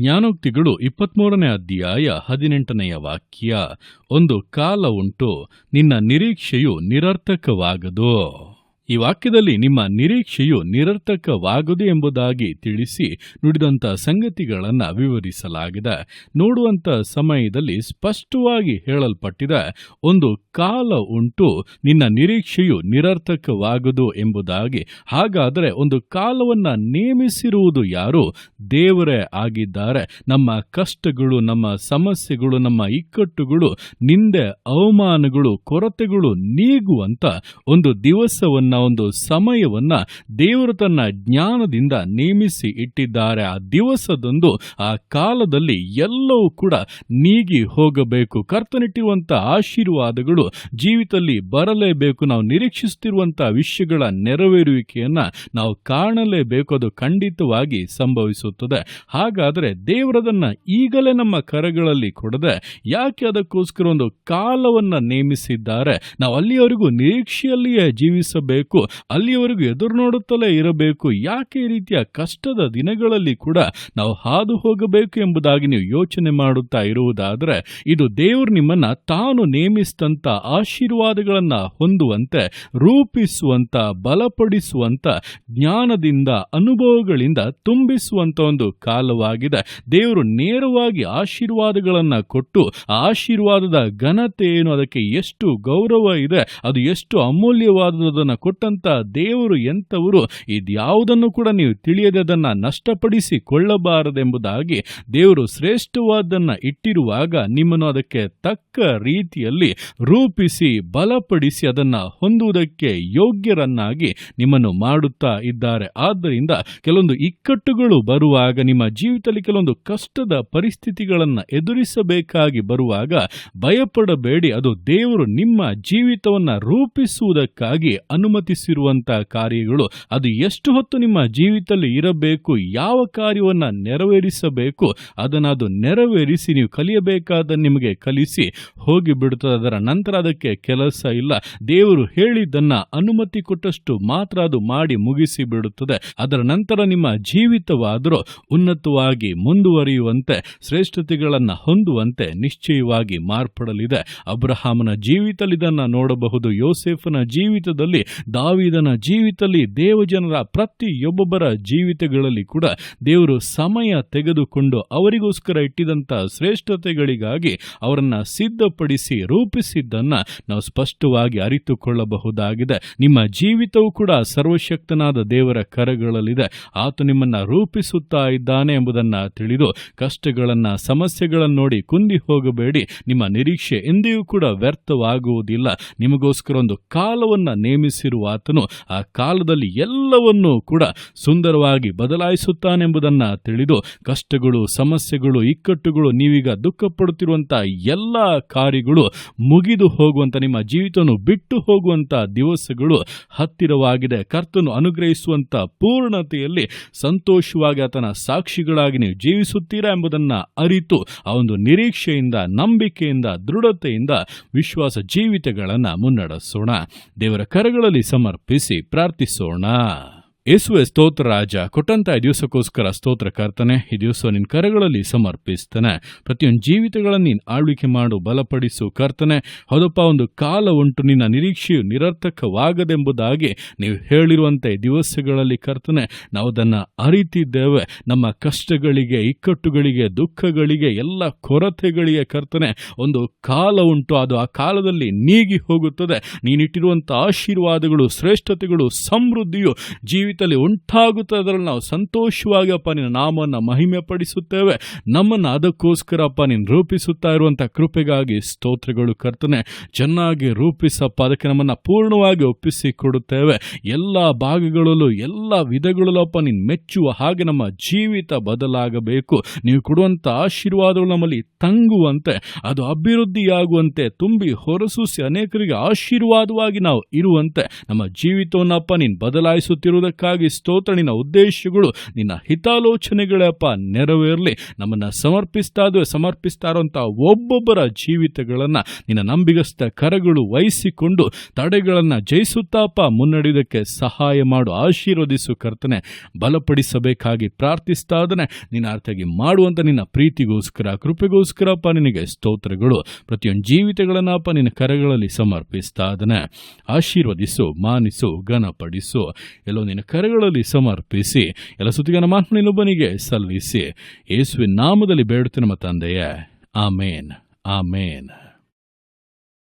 ಜ್ಞಾನೋಕ್ತಿಗಳು ಇಪ್ಪತ್ಮೂರನೇ ಅಧ್ಯಾಯ ಹದಿನೆಂಟನೆಯ ವಾಕ್ಯ. ಒಂದು ಕಾಲ ಉಂಟು ನಿನ್ನ ನಿರೀಕ್ಷೆಯು ನಿರರ್ಥಕವಾಗದು. ಈ ವಾಕ್ಯದಲ್ಲಿ ನಿಮ್ಮ ನಿರೀಕ್ಷೆಯು ನಿರರ್ಥಕವಾಗದು ಎಂಬುದಾಗಿ ತಿಳಿಸಿ ನುಡಿದಂಥ ಸಂಗತಿಗಳನ್ನು ವಿವರಿಸಲಾಗಿದೆ. ನೋಡುವಂಥ ಸಮಯದಲ್ಲಿ ಸ್ಪಷ್ಟವಾಗಿ ಹೇಳಲ್ಪಟ್ಟಿದೆ ಒಂದು ಕಾಲ ಉಂಟು, ನಿನ್ನ ನಿರೀಕ್ಷೆಯು ನಿರರ್ಥಕವಾಗದು ಎಂಬುದಾಗಿ. ಹಾಗಾದರೆ ಒಂದು ಕಾಲವನ್ನು ನೇಮಿಸಿರುವುದು ಯಾರು? ದೇವರೇ ಆಗಿದ್ದಾರೆ. ನಮ್ಮ ಕಷ್ಟಗಳು, ನಮ್ಮ ಸಮಸ್ಯೆಗಳು, ನಮ್ಮ ಇಕ್ಕಟ್ಟುಗಳು, ನಿಂದೆ ಅವಮಾನಗಳು, ಕೊರತೆಗಳು ನೀಗುವಂಥ ಒಂದು ದಿವಸವನ್ನ ಒಂದು ಸಮಯವನ್ನ ದೇವರು ತನ್ನ ಜ್ಞಾನದಿಂದ ನೇಮಿಸಿ ಇಟ್ಟಿದ್ದಾರೆ. ಆ ದಿವಸದಂದು, ಆ ಕಾಲದಲ್ಲಿ ಎಲ್ಲವೂ ಕೂಡ ನೀಗಿ ಹೋಗಬೇಕು. ಕರ್ತನಿಟ್ಟಿರುವಂತ ಆಶೀರ್ವಾದಗಳು ಜೀವಿತದಲ್ಲಿ ಬರಲೇಬೇಕು. ನಾವು ನಿರೀಕ್ಷಿಸುತ್ತಿರುವಂತಹ ವಿಷಯಗಳ ನೆರವೇರುವಿಕೆಯನ್ನ ನಾವು ಕಾಣಲೇಬೇಕು. ಅದು ಖಂಡಿತವಾಗಿ ಸಂಭವಿಸುತ್ತದೆ. ಹಾಗಾದರೆ ದೇವರದನ್ನ ಈಗಲೇ ನಮ್ಮ ಕರಗಳಲ್ಲಿ ಕೊಡದೆ, ಯಾಕೆ ಅದಕ್ಕೋಸ್ಕರ ಒಂದು ಕಾಲವನ್ನ ನೇಮಿಸಿದ್ದಾರೆ? ನಾವು ಅಲ್ಲಿಯವರೆಗೂ ನಿರೀಕ್ಷೆಯಲ್ಲಿಯೇ ಜೀವಿಸಬೇಕು. ಅಲ್ಲಿಯವರೆಗೂ ಎದುರು ನೋಡುತ್ತಲೇ ಇರಬೇಕು. ಯಾಕೆ ಈ ರೀತಿಯ ಕಷ್ಟದ ದಿನಗಳಲ್ಲಿ ಕೂಡ ನಾವು ಹಾದು ಹೋಗಬೇಕು ಎಂಬುದಾಗಿ ನೀವು ಯೋಚನೆ ಮಾಡುತ್ತಾ ಇರುವುದಾದರೆ, ಇದು ದೇವರು ನಿಮ್ಮನ್ನ ತಾನು ನೇಮಿಸಿದಂಥ ಆಶೀರ್ವಾದಗಳನ್ನ ಹೊಂದುವಂತೆ, ರೂಪಿಸುವಂತ, ಬಲಪಡಿಸುವಂತ, ಜ್ಞಾನದಿಂದ, ಅನುಭವಗಳಿಂದ ತುಂಬಿಸುವಂತ ಒಂದು ಕಾಲವಾಗಿದೆ. ದೇವರು ನೇರವಾಗಿ ಆಶೀರ್ವಾದಗಳನ್ನ ಕೊಟ್ಟು ಆಶೀರ್ವಾದದ ಘನತೆ ಏನು, ಅದಕ್ಕೆ ಎಷ್ಟು ಗೌರವ ಇದೆ, ಅದು ಎಷ್ಟು ಅಮೂಲ್ಯವಾದದನ್ನ ಕೊಟ್ಟಂತ ದೇವರು ಎಂತವರು ಇದ್ಯಾವುದನ್ನು ಕೂಡ ನೀವು ತಿಳಿಯದೆ ಅದನ್ನ ನಷ್ಟಪಡಿಸಿ ಕೊಳ್ಳಬಾರದೆಂಬುದಾಗಿ ದೇವರು ಶ್ರೇಷ್ಠವಾದನ್ನು ಇಟ್ಟಿರುವಾಗ ನಿಮ್ಮನ್ನು ಅದಕ್ಕೆ ತಕ್ಕ ರೀತಿಯಲ್ಲಿ ರೂಪಿಸಿ ಬಲಪಡಿಸಿ ಅದನ್ನ ಹೊಂದುವುದಕ್ಕೆ ಯೋಗ್ಯರನ್ನಾಗಿ ನಿಮ್ಮನ್ನು ಮಾಡುತ್ತಾ ಇದ್ದಾರೆ. ಆದ್ದರಿಂದ ಕೆಲವೊಂದು ಇಕ್ಕಟ್ಟುಗಳು ಬರುವಾಗ, ನಿಮ್ಮ ಜೀವಿತದಲ್ಲಿ ಕೆಲವೊಂದು ಕಷ್ಟದ ಪರಿಸ್ಥಿತಿಗಳನ್ನು ಎದುರಿಸಬೇಕಾಗಿ ಬರುವಾಗ ಭಯಪಡಬೇಡಿ. ಅದು ದೇವರು ನಿಮ್ಮ ಜೀವಿತವನ್ನ ರೂಪಿಸುವುದಕ್ಕಾಗಿ ಅನುಮತಿಸಿರುವಂತಹ ಕಾರ್ಯಗಳು, ಅದು ಎಷ್ಟು ಹೊತ್ತು ನಿಮ್ಮ ಜೀವಿತದಲ್ಲಿ ಇರಬೇಕು, ಯಾವ ಕಾರ್ಯವನ್ನು ನೆರವೇರಿಸಬೇಕು, ಅದನ್ನು ಅದು ನೆರವೇರಿಸಿ ನೀವು ಕಲಿಯಬೇಕಾದ ನಿಮಗೆ ಕಲಿಸಿ ಹೋಗಿಬಿಡುತ್ತದೆ ಅದರ ನಂತರ ಅದಕ್ಕೆ ಕೆಲಸ ಇಲ್ಲ. ದೇವರು ಹೇಳಿದ್ದನ್ನು ಅನುಮತಿ ಕೊಟ್ಟಷ್ಟು ಮಾತ್ರ ಅದು ಮಾಡಿ ಮುಗಿಸಿ ಬಿಡುತ್ತದೆ. ಅದರ ನಂತರ ನಿಮ್ಮ ಜೀವಿತವಾದರೂ ಉನ್ನತವಾಗಿ ಮುಂದುವರಿಯುವಂತೆ, ಶ್ರೇಷ್ಠತೆಗಳನ್ನ ಹೊಂದುವಂತೆ ನಿಶ್ಚಯವಾಗಿ ಮಾರ್ಪಡಲಿದೆ. ಅಬ್ರಹಾಮನ ಜೀವಿತದಲ್ಲಿ ಇದನ್ನು ನೋಡಬಹುದು. ಯೋಸೆಫನ ಜೀವಿತದಲ್ಲಿ ದಾವಿದನ ಜೀವಿತದಲ್ಲಿ ದೇವಜನರ ಪ್ರತಿಯೊಬ್ಬೊಬ್ಬರ ಜೀವಿತಗಳಲ್ಲಿ ಕೂಡ ದೇವರು ಸಮಯ ತೆಗೆದುಕೊಂಡು ಅವರಿಗೋಸ್ಕರ ಇಟ್ಟಿದಂಥ ಶ್ರೇಷ್ಠತೆಗಳಿಗಾಗಿ ಅವರನ್ನು ಸಿದ್ಧಪಡಿಸಿ ರೂಪಿಸಿದ್ದನ್ನು ನಾವು ಸ್ಪಷ್ಟವಾಗಿ ಅರಿತುಕೊಳ್ಳಬಹುದಾಗಿದೆ. ನಿಮ್ಮ ಜೀವಿತವೂ ಕೂಡ ಸರ್ವಶಕ್ತನಾದ ದೇವರ ಕರಗಳಲ್ಲಿದೆ. ಆತ ನಿಮ್ಮನ್ನು ರೂಪಿಸುತ್ತಾ ಇದ್ದಾನೆ ಎಂಬುದನ್ನು ತಿಳಿದು ಕಷ್ಟಗಳನ್ನು, ಸಮಸ್ಯೆಗಳನ್ನು ನೋಡಿ ಕುಂದಿ ಹೋಗಬೇಡಿ. ನಿಮ್ಮ ನಿರೀಕ್ಷೆ ಎಂದಿಗೂ ಕೂಡ ವ್ಯರ್ಥವಾಗುವುದಿಲ್ಲ. ನಿಮಗೋಸ್ಕರ ಒಂದು ಕಾಲವನ್ನು ನೇಮಿಸಿರುವ ಆತನು ಆ ಕಾಲದಲ್ಲಿ ಎಲ್ಲವನ್ನೂ ಕೂಡ ಸುಂದರವಾಗಿ ಬದಲಾಯಿಸುತ್ತಾನೆಂಬುದನ್ನು ತಿಳಿದು ಕಷ್ಟಗಳು, ಸಮಸ್ಯೆಗಳು, ಇಕ್ಕಟ್ಟುಗಳು, ನೀವೀಗ ದುಃಖ ಪಡುತ್ತಿರುವಂಥ ಎಲ್ಲ ಕಾರ್ಯಗಳು ಮುಗಿದು ಹೋಗುವಂಥ ನಿಮ್ಮ ಜೀವಿತವನ್ನು ಬಿಟ್ಟು ಹೋಗುವಂಥ ದಿವಸಗಳು ಹತ್ತಿರವಾಗಿದೆ. ಕರ್ತನು ಅನುಗ್ರಹಿಸುವಂಥ ಪೂರ್ಣತೆಯಲ್ಲಿ ಸಂತೋಷವಾಗಿ ಆತನ ಸಾಕ್ಷಿಗಳಾಗಿ ನೀವು ಜೀವಿಸುತ್ತೀರಾ ಎಂಬುದನ್ನು ಅರಿತು ಆ ಒಂದು ನಿರೀಕ್ಷೆಯಿಂದ, ನಂಬಿಕೆಯಿಂದ, ದೃಢತೆಯಿಂದ ವಿಶ್ವಾಸ ಜೀವಿತಗಳನ್ನು ಮುನ್ನಡೆಸೋಣ. ದೇವರ ಕರಗಳಲ್ಲಿ ಸಮರ್ಪಿಸಿ ಪ್ರಾರ್ಥಿಸೋಣ. ಯೇಸುವೆ ಸ್ತೋತ್ರ ರಾಜ, ಕೊಟ್ಟಂತ ಈ ದಿವಸಕ್ಕೋಸ್ಕರ ಸ್ತೋತ್ರ ಕರ್ತನೆ, ಈ ದಿವಸ ನಿನ್ನ ಕರಗಳಲ್ಲಿ ಸಮರ್ಪಿಸ್ತಾನೆ. ಪ್ರತಿಯೊಂದು ಜೀವಿತಗಳನ್ನು ನೀನು ಆಳ್ವಿಕೆ ಮಾಡು, ಬಲಪಡಿಸು ಕರ್ತನೆ. ಹೌದಪ್ಪ, ಒಂದು ಕಾಲ ಉಂಟು, ನಿನ್ನ ನಿರೀಕ್ಷೆಯು ನಿರರ್ಥಕವಾಗದೆಂಬುದಾಗಿ ನೀವು ಹೇಳಿರುವಂಥ ದಿವಸಗಳಲ್ಲಿ ಕರ್ತನೆ, ನಾವು ಅದನ್ನು ಅರಿತಿದ್ದೇವೆ. ನಮ್ಮ ಕಷ್ಟಗಳಿಗೆ, ಇಕ್ಕಟ್ಟುಗಳಿಗೆ, ದುಃಖಗಳಿಗೆ, ಎಲ್ಲ ಕೊರತೆಗಳಿಗೆ ಕರ್ತನೆ, ಒಂದು ಕಾಲ ಉಂಟು, ಅದು ಆ ಕಾಲದಲ್ಲಿ ನೀಗಿ ಹೋಗುತ್ತದೆ. ನೀನಿಟ್ಟಿರುವಂಥ ಆಶೀರ್ವಾದಗಳು, ಶ್ರೇಷ್ಠತೆಗಳು, ಸಮೃದ್ಧಿಯು ಜೀವಿತದಲ್ಲಿ ಉಂಟಾಗುತ್ತದೆ ಅದರಲ್ಲಿ ನಾವು ಸಂತೋಷವಾಗಿ ಅಪ್ಪ ನಿನ್ನ ನಾಮನ್ನು ಮಹಿಮೆ ಪಡಿಸುತ್ತೇವೆ ನಮ್ಮನ್ನು ಅದಕ್ಕೋಸ್ಕರ ಅಪ್ಪ ನೀನು ರೂಪಿಸುತ್ತಾ ಇರುವಂಥ ಕೃಪೆಗಾಗಿ ಸ್ತೋತ್ರಗಳು ಕರ್ತನೆ, ಚೆನ್ನಾಗಿ ರೂಪಿಸಪ್ಪ. ಅದಕ್ಕೆ ನಮ್ಮನ್ನು ಪೂರ್ಣವಾಗಿ ಒಪ್ಪಿಸಿ ಕೊಡುತ್ತೇವೆ. ಎಲ್ಲ ಭಾಗಗಳಲ್ಲೂ, ಎಲ್ಲ ವಿಧಗಳಲ್ಲೂ ಅಪ್ಪ ನೀನು ಮೆಚ್ಚುವ ಹಾಗೆ ನಮ್ಮ ಜೀವಿತ ಬದಲಾಗಬೇಕು. ನೀವು ಕೊಡುವಂಥ ಆಶೀರ್ವಾದಗಳು ನಮ್ಮಲ್ಲಿ ತಂಗುವಂತೆ, ಅದು ಅಭಿವೃದ್ಧಿಯಾಗುವಂತೆ, ತುಂಬಿ ಹೊರಸೂಸಿ ಅನೇಕರಿಗೆ ಆಶೀರ್ವಾದವಾಗಿ ನಾವು ಇರುವಂತೆ ನಮ್ಮ ಜೀವಿತವನ್ನಪ್ಪ ನೀನು ಬದಲಾಯಿಸುತ್ತಿರುವುದಕ್ಕೆ ಅದಕ್ಕಾಗಿ ಸ್ತೋತ್ರ ನಿನ್ನ ಉದ್ದೇಶಗಳು, ನಿನ್ನ ಹಿತಾಲೋಚನೆಗಳಪ್ಪ ನೆರವೇರಲಿ. ನಮ್ಮನ್ನು ಸಮರ್ಪಿಸ್ತಾ ಇದ್ವು ಸಮರ್ಪಿಸ್ತಾ ಇರುವಂಥ ಒಬ್ಬೊಬ್ಬರ ಜೀವಿತಗಳನ್ನು ನಿನ್ನ ನಂಬಿಗಸ್ತ ಕರಗಳು ವಹಿಸಿಕೊಂಡು ತಡೆಗಳನ್ನು ಜಯಿಸುತ್ತಾಪ ಮುನ್ನಡೆಯುವುದಕ್ಕೆ ಸಹಾಯ ಮಾಡು, ಆಶೀರ್ವದಿಸು ಕರ್ತನೆ. ಬಲಪಡಿಸಬೇಕಾಗಿ ಪ್ರಾರ್ಥಿಸ್ತಾ ಇದ್ದಾನೆ. ನಿನ್ನ ಅರ್ಥಾಗಿ ಮಾಡುವಂಥ ನಿನ್ನ ಪ್ರೀತಿಗೋಸ್ಕರ, ಕೃಪೆಗೋಸ್ಕರಪ್ಪ ನಿನಗೆ ಸ್ತೋತ್ರಗಳು. ಪ್ರತಿಯೊಂದು ಜೀವಿತಗಳನ್ನಪ್ಪ ನಿನ್ನ ಕರಗಳಲ್ಲಿ ಸಮರ್ಪಿಸ್ತಾ ಇದ್ದಾನೆ. ಆಶೀರ್ವದಿಸು, ಮಾನಿಸು, ಘನಪಡಿಸು. ಎಲ್ಲೋ ನಿನ್ನ ಕರಗಳಲ್ಲಿ ಸಮರ್ಪಿಸಿ ಎಲ್ಲ ಸುತ್ತಿಗನ ನಮ್ಮ ನಿನ್ನೊಬ್ಬನಿಗೆ ಸಲ್ಲಿಸಿ. ಯೇಸುವಿನ ನಾಮದಲ್ಲಿ ಬೇಡುತ್ತೆ ನಮ್ಮ ತಂದೆಯೇ. ಆಮೇನ್. ಆಮೇನ್.